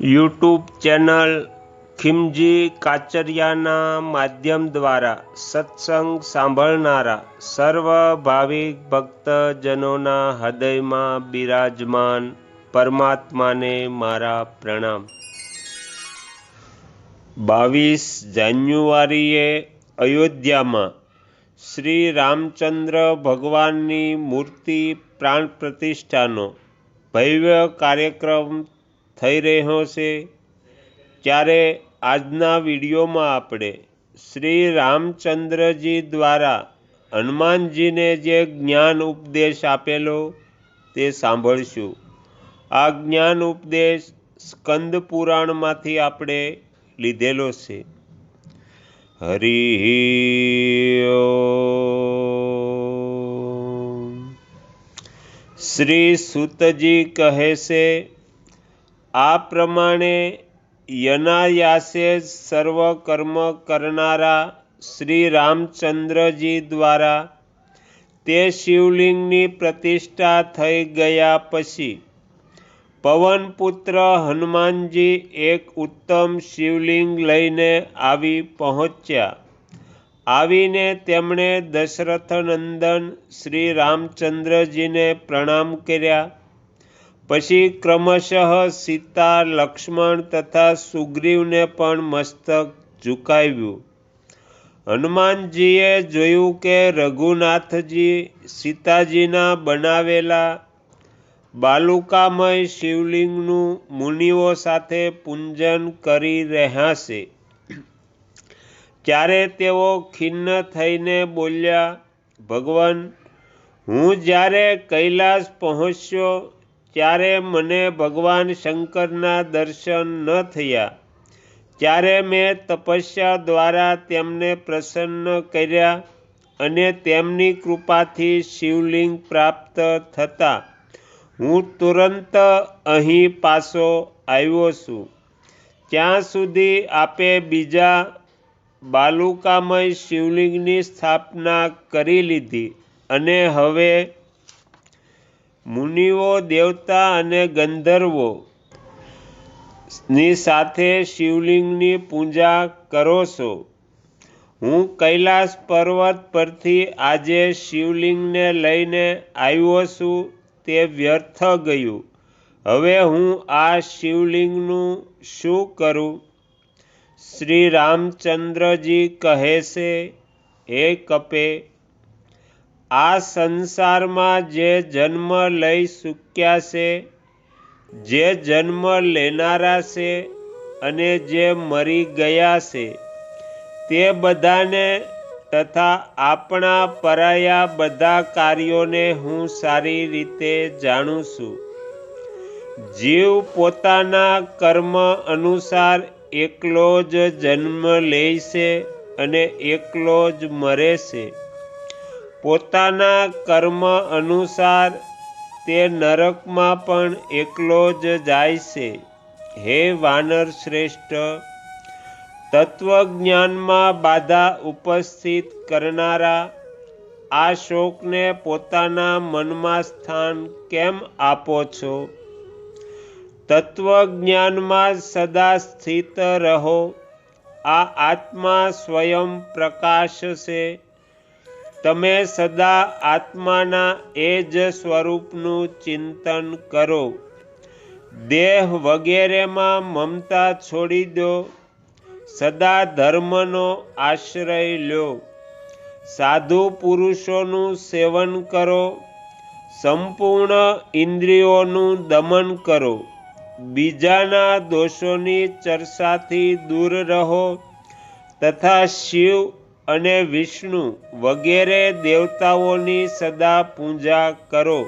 YouTube channel ખિમજી કાચરિયાના માધ્યમ દ્વારા સત્સંગ સાંભળનારા સર્વ ભાવિક ભક્તજનોના હૃદયમાં બિરાજમાન પરમાત્માને મારા પ્રણામ. બાવીસ જાન્યુઆરીએ અયોધ્યામાં શ્રી રામચંદ્ર ભગવાનની મૂર્તિ પ્રાણ પ્રતિષ્ઠાનો ભવ્ય કાર્યક્રમ થઈ રહ્યો છે. ત્યારે આજના વિડીયોમાં આપણે શ્રી રામચંદ્રજી દ્વારા હનુમાનજીને જે જ્ઞાન ઉપદેશ આપેલો તે સાંભળશું. આ જ્ઞાન ઉપદેશ સ્કંદ પુરાણમાંથી આપણે લીધેલો છે. હરિ શ્રી સુતજી કહે છે આ પ્રમાણે યનાયાસે સર્વ કર્મ કરનારા શ્રી રામચંદ્રજી દ્વારા તે શિવલિંગની પ્રતિષ્ઠા થઈ ગયા પછી પવનપુત્ર હનુમાનજી એક ઉત્તમ શિવલિંગ લઈને આવી પહોંચ્યા. આવીને તેમણે દશરથનંદન શ્રી રામચંદ્રજીને પ્રણામ કર્યા. પછી ક્રમશઃ સીતા, લક્ષ્મણ તથા સુગ્રીવને પણ મસ્તક ઝુકાવ્યું. હનુમાનજીએ જોયું કે રઘુનાથજી સીતાજીના બનાવેલા બાલુકામય શિવલિંગનું મુનિઓ સાથે પૂંજન કરી રહ્યા છે ત્યારે તેઓ ખિન્ન થઈને બોલ્યા, ભગવાન, હું જ્યારે કૈલાસ પહોંચ્યો ત્યારે મને ભગવાન શંકરના દર્શન ન થયા. ત્યારે મેં તપસ્યા દ્વારા તેમને પ્રસન્ન કર્યા અને તેમની કૃપાથી શિવલિંગ પ્રાપ્ત થતાં. હું તુરંત અહીં પાછો આવ્યો છું. ત્યાં સુધી આપે બીજા બાલુકામય શિવલિંગની સ્થાપના કરી લીધી અને હવે મુનિઓ, દેવતા અને ગંધર્વો ની સાથે શિવલિંગની પૂજા કરો છો. હું કૈલાસ પર્વત પરથી આજે શિવલિંગને લઈને આવ્યો છું, તે વ્યર્થ ગયું. હવે હું આ શિવલિંગનું શું કરું? શ્રી રામચંદ્રજી કહે છે, હે કપે આ સંસારમાં જે જન્મ લઈ ચૂક્યા છે, જે જન્મ લેનારા છે અને જે મરી ગયા છે, તે બધાને તથા આપણા પરાયા બધા કાર્યોને હું સારી રીતે જાણું છું. જીવ પોતાના કર્મ અનુસાર એકલો જ જન્મ લે છે અને એકલો જ મરે છે. પોતાના કર્મ અનુસાર તે નરકમાં પણ એકલો જ જાય છે. હે વાનર શ્રેષ્ઠ, તત્વજ્ઞાનમાં બાધા ઉપસ્થિત કરનારા આ શોકને પોતાના મનમાં સ્થાન કેમ આપો છો? તત્વજ્ઞાનમાં સદા સ્થિત રહો, આ આત્મા સ્વયં પ્રકાશ છે. તમે સદા આત્માના એ જ સ્વરૂપનું ચિંતન કરો. દેહ વગેરેમાં મમતા છોડી દો. સદા ધર્મનો આશ્રય લો. સાધુ પુરુષોનું સેવન કરો. સંપૂર્ણ ઇન્દ્રિયોનું દમન કરો. બીજાના દોષોની ચર્ચાથી દૂર રહો. તથા શિવ અને વિષ્ણુ વગેરે દેવતાઓની સદા પૂજા કરો.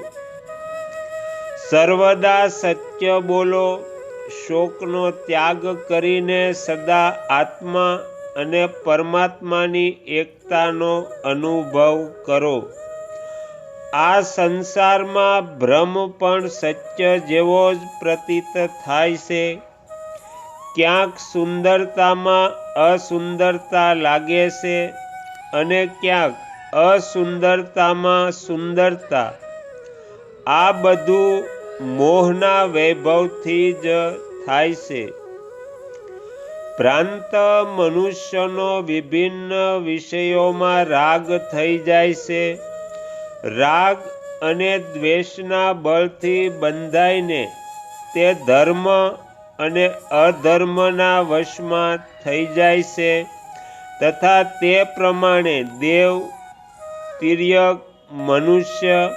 સર્વદા સત્ય બોલો, શોકનો ત્યાગ કરીને સદા આત્મા અને પરમાત્માની એકતાનો અનુભવ કરો. આ સંસારમાં ભ્રમ પણ સત્ય જેવો જ પ્રતીત થાય છે. ક્યાંક સુંદરતામાં અસુંદરતા લાગે છે અને ક્યાંક અસુંદરતામાં સુંદરતા. આ બધું મોહના વૈભવથી જ થાય છે. ભ્રાંત મનુષ્યનો વિભિન્ન વિષયોમાં રાગ થઈ જાય છે. રાગ અને દ્વેષના બળથી બંધાઈને તે ધર્મ અને અધર્મના વશમાં થઈ જાય છે. તથા તે પ્રમાણે દેવ, તિર્યક, મનુષ્ય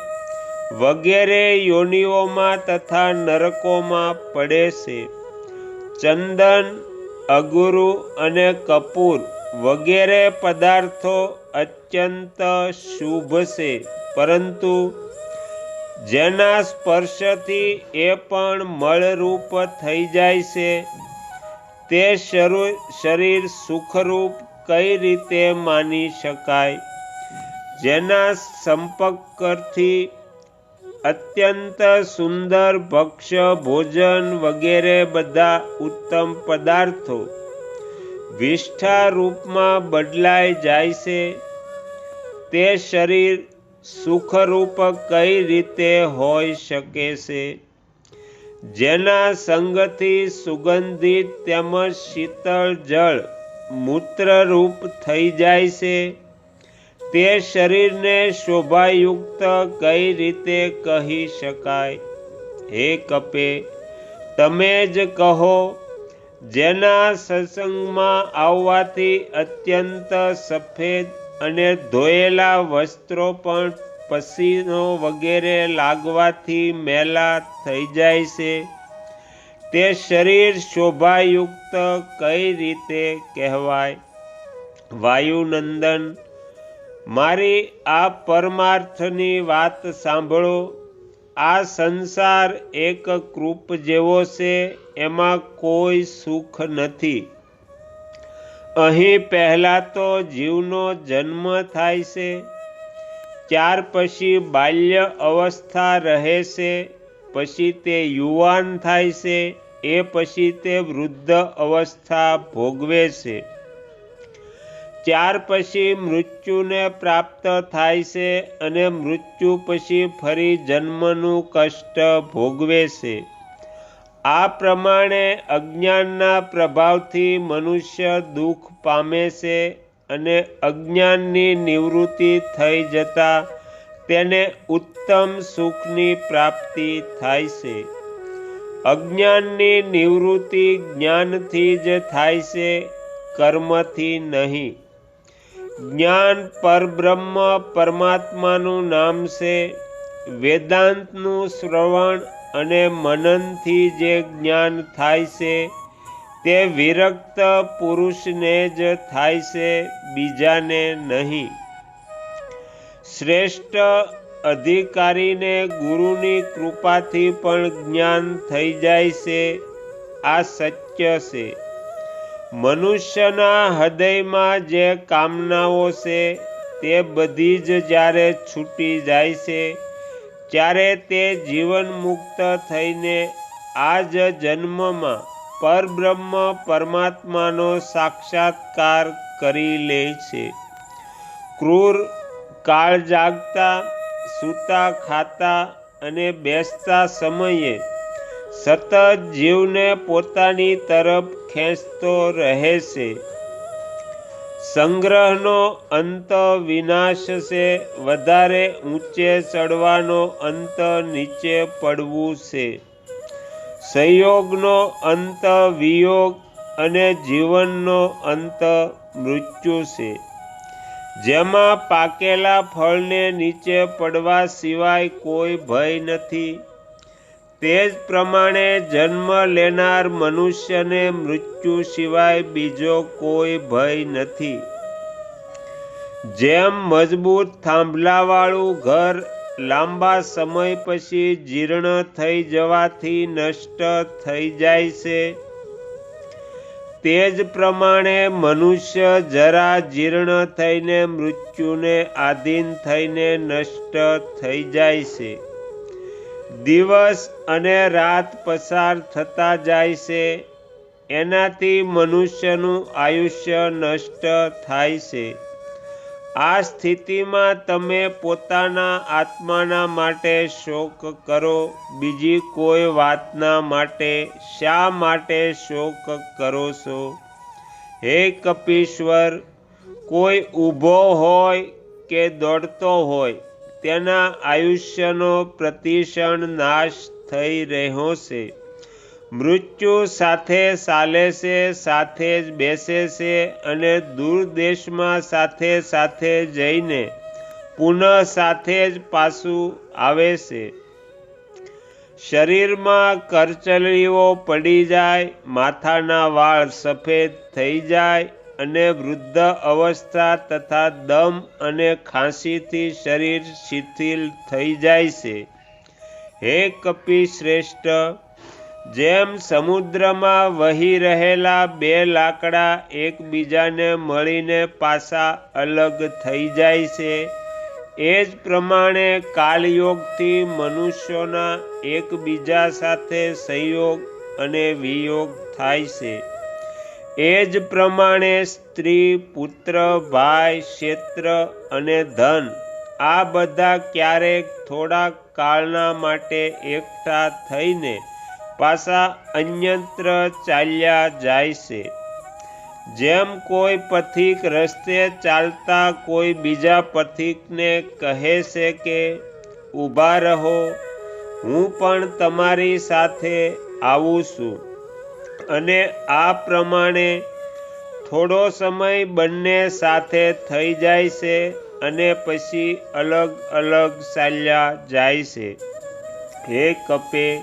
વગેરે યોનિઓમાં તથા નરકોમાં પડે છે. ચંદન, અગુરુ અને કપૂર વગેરે પદાર્થો અત્યંત શુભ છે. પરંતુ જેના સ્પર્શથી એ પણ મળરૂપ થઈ જાય છે. તે શરીર સુખરૂપ કઈ રીતે માની શકાય? જેના સંપર્કથી અત્યંત સુંદર ભક્ષ્ય ભોજન વગેરે બધા ઉત્તમ પદાર્થો વિષ્ઠા રૂપમાં બદલાઈ જાય છે. તે શરીર સુખરૂપ કઈ રીતે હોઈ શકે છે? જેના સંગથી સુગંધિત તેમજ શીતળ જળ મૂત્રરૂપ થઈ જાય છે, તે શરીરને શોભાયુક્ત કઈ રીતે કહી શકાય? હે કપે, તમે જ કહો, જેના સત્સંગમાં આવવાથી અત્યંત સફેદ અને ધોયેલા વસ્ત્રો પણ પસીનો વગેરે લાગવાથી મેલા થઈ જાય છે. તે શરીર શોભાયુક્ત કઈ રીતે કહેવાય? વાયુનંદન, મારી આ પરમાર્થની વાત સાંભળો. આ સંસાર એક કૃપ જેવો છે, એમાં કોઈ સુખ નથી. અહીં પહેલાં તો જીવનો જન્મ થાય છે, ત્યાર પછી બાલ્ય અવસ્થા રહે છે, પછી તે યુવાન થાય છે, એ પછી તે વૃદ્ધ અવસ્થા ભોગવે છે. ત્યાર પછી મૃત્યુને પ્રાપ્ત થાય છે અને મૃત્યુ પછી ફરી જન્મનું કષ્ટ ભોગવે છે. આ પ્રમાણે અજ્ઞાનના પ્રભાવથી મનુષ્ય દુઃખ પામે છે અને અજ્ઞાનની નિવૃત્તિ થઈ જતાં તેને ઉત્તમ સુખની પ્રાપ્તિ થાય છે. અજ્ઞાનની નિવૃત્તિ જ્ઞાનથી જ થાય છે, કર્મથી નહીં. જ્ઞાન પરબ્રહ્મ પરમાત્માનું નામ છે. વેદાંતનું શ્રવણ અને મનનથી જે જ્ઞાન થાય છે, તે વિરક્ત પુરુષને જ થાય છે, બીજાને નહીં. શ્રેષ્ઠ અધિકારીને ગુરુની કૃપાથી પણ જ્ઞાન થઈ જાય છે, આ સત્ય છે. મનુષ્યના હૃદયમાં જે કામનાઓ છે, તે બધી જ જ્યારે છૂટી જાય છે ત્યારે તે જીવન મુક્ત થઈને આ જ જન્મમાં પરબ્રહ્મ પરમાત્માનો સાક્ષાત્કાર કરી લે છે. ક્રૂર, કાળ જાગતા, સૂતા, ખાતા અને બેસતા સમયે સતત જીવને પોતાની તરફ ખેંચતો રહે છે. સંગ્રહનો અંત વિનાશ છે. વધારે ઊંચે ચડવાનો અંત નીચે પડવું છે. સંયોગનો અંત વિયોગ અને જીવનનો અંત મૃત્યુ છે. જેમાં પાકેલા ફળને નીચે પડવા સિવાય કોઈ ભય નથી. તે જ પ્રમાણે જન્મ લેનાર મનુષ્યને મૃત્યુ સિવાય બીજો કોઈ ભય નથી. જેમ મજબૂત થાંભલાવાળું ઘર લાંબા સમય પછી જીર્ણ થઈ જવાથી નષ્ટ થઈ જાય છે, તે જ પ્રમાણે મનુષ્ય જરા જીર્ણ થઈને મૃત્યુને આધીન થઈને નષ્ટ થઈ જાય છે. દિવસ અને રાત પસાર થતા જાય છે. એનાથી મનુષ્યનું આયુષ્ય નષ્ટ થાય છે. આ સ્થિતિમાં તમે પોતાના આત્માના માટે શોક કરો. બીજી કોઈ વાતના માટે શા માટે શોક કરો છો? હે કપીશ્વર, કોઈ ઊભો હોય કે દોડતો હોય તેના આયુષ્યનો પ્રતિષણ નાશ થઈ રહ્યો છે. મૃત્યુ સાથે ચાલે છે, સાથે જ બેસે છે અને દૂર દેશમાં સાથે સાથે જઈને પુનઃ સાથે જ પાછું આવે છે. શરીરમાં કરચલીઓ પડી જાય, માથાના વાળ સફેદ થઈ જાય અને વૃદ્ધ અવસ્થા તથા દમ અને ખાંસીથી શરીર શિથિલ થઈ જાય છે. હે કપી શ્રેષ્ઠ, જેમ સમુદ્રમાં વહી રહેલા બે લાકડા એકબીજાને મળીને પાછા અલગ થઈ જાય છે, એ જ પ્રમાણે કાલયોગથી મનુષ્યોના એકબીજા સાથે સંયોગ અને વિયોગ થાય છે. એ જ પ્રમાણે સ્ત્રી, પુત્ર, ભાઈ, ક્ષેત્ર અને ધન આ બધા ક્યારેક થોડા કાળના માટે એકઠા થઈને પાછા અન્યત્ર ચાલ્યા જાય છે. જેમ કોઈ પથિક રસ્તે ચાલતા કોઈ બીજા પથિકને કહે છે કે, ઊભા રહો, હું પણ તમારી સાથે આવું છું. અને આ પ્રમાણે થોડો સમય બંને સાથે થઈ જાય છે અને પછી અલગ અલગ ચાલ્યા જાય છે. હે કપે,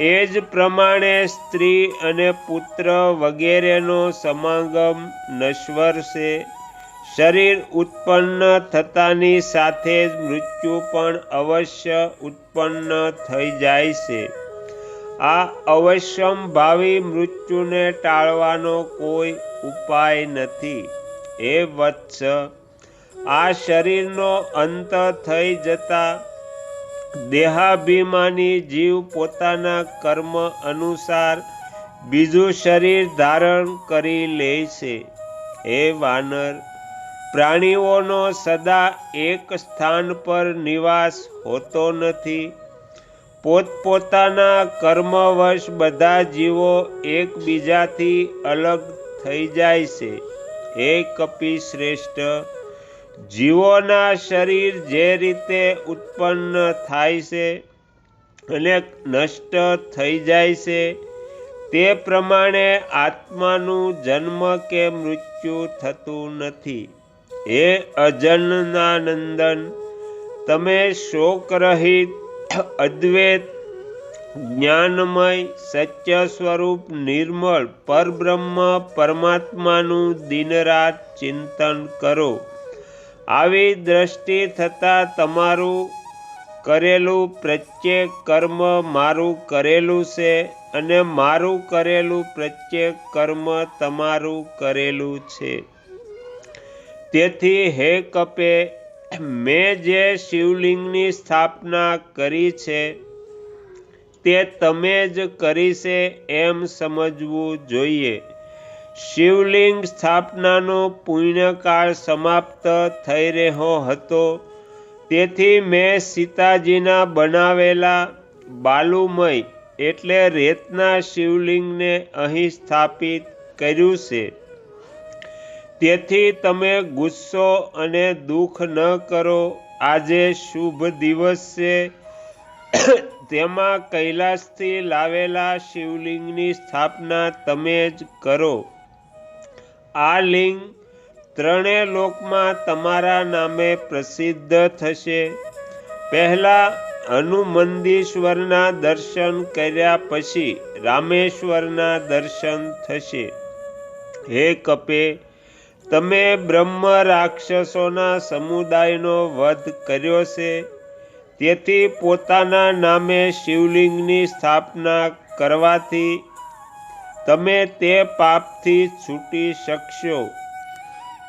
એ જ પ્રમાણે સ્ત્રી અને પુત્ર વગેરેનો સમાગમ નશ્વર છે. શરીર ઉત્પન્ન થતાની સાથે જ મૃત્યુ પણ અવશ્ય ઉત્પન્ન થઈ જાય છે. આ અવશ્યમ ભાવિ મૃત્યુને ટાળવાનો કોઈ ઉપાય નથી. એ વત્સ, આ શરીરનો અંત થઈ જતા દેહાભિમાની જીવ પોતાના કર્મ અનુસાર બીજું શરીર ધારણ કરી લે છે. હે વાનર, પ્રાણીઓનો સદા એક સ્થાન પર નિવાસ હોતો નથી. પોતપોતાના કર્મવશ બધા જીવો એકબીજાથી અલગ થઈ જાય છે. હે કપી શ્રેષ્ઠ, જીવોના શરીર જે રીતે ઉત્પન્ન થાય છે અને નષ્ટ થઈ જાય છે, તે પ્રમાણે આત્માનું જન્મ કે મૃત્યુ થતું નથી. હે અજનનાનંદન તમે શોકરહિત અદ્વૈત, જ્ઞાનમય, સત્ય સ્વરૂપ, નિર્મળ, પરબ્રહ્મ, પરમાત્માનું દિનરાત ચિંતન કરો. આવી દ્રષ્ટિ થતાં તમારું કરેલું પ્રત્યેક કર્મ મારું કરેલું છે અને મારું કરેલું પ્રત્યેક કર્મ તમારું કરેલું છે. તેથી હે કપે મેં જે શિવલિંગની સ્થાપના કરી છે, તે તમે જ કરી છે એમ સમજવું જોઈએ. શિવલિંગ સ્થાપનાનો પુણ્યકાળ સમાપ્ત થઈ રહ્યો હતો. તેથી મેં સીતાજીના બનાવેલા બાલુમય એટલે રેતના શિવલિંગને અહીં સ્થાપિત કર્યું છે. તેથી તમે ગુસ્સો અને દુઃખ ન કરો. આજે શુભ દિવસ છે. તેમાં કૈલાસથી લાવેલા શિવલિંગની સ્થાપના તમે જ કરો. આ લિંગ ત્રણેય લોકમાં તમારા નામે પ્રસિદ્ધ થશે. પહેલાં હનુમંદીશ્વરના દર્શન કર્યા પછી રામેશ્વરના દર્શન થશે. હે કપે તમે બ્રહ્મ રાક્ષસોના સમુદાયનો વધ કર્યો છે. તેથી પોતાના નામે શિવલિંગની સ્થાપના કરવાથી તમે તે પાપથી છૂટી શકશો.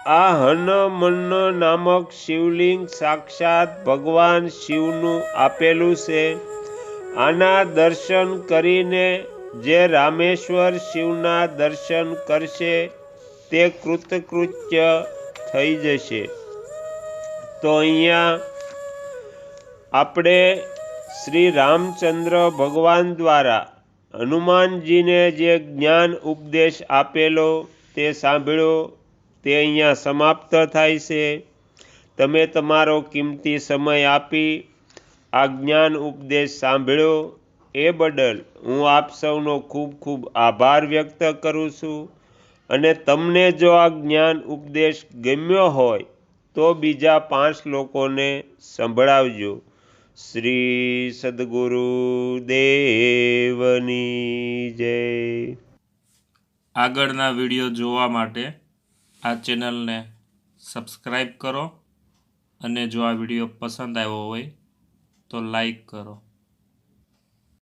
આ હનમન્ન નામક શિવલિંગ સાક્ષાત ભગવાન શિવનું આપેલું છે. આના દર્શન કરીને જે રામેશ્વર શિવના દર્શન કરશે તે કૃતકૃત્ય થઈ જશે. તો અહીંયા આપણે શ્રી રામચંદ્ર ભગવાન દ્વારા હનુમાનજીને જે જ્ઞાન ઉપદેશ આપેલો તે સાંભળ્યો તે અહીંયા સમાપ્ત થાય છે. તમે તમારો કિંમતી સમય આપી આ જ્ઞાન ઉપદેશ સાંભળ્યો એ બદલ હું આપ સૌનો ખૂબ ખૂબ આભાર વ્યક્ત કરું છું. અને તમને જો આ જ્ઞાન ઉપદેશ ગમ્યો હોય, તો બીજા પાંચ લોકોને સંભળાવજો. શ્રી સદગુરુ દેવની જય. આગળના વીડિયો જોવા માટે આ ચેનલને સબસ્ક્રાઈબ કરો અને જો આ વીડિયો પસંદ આવ્યો હોય, તો લાઈક કરો.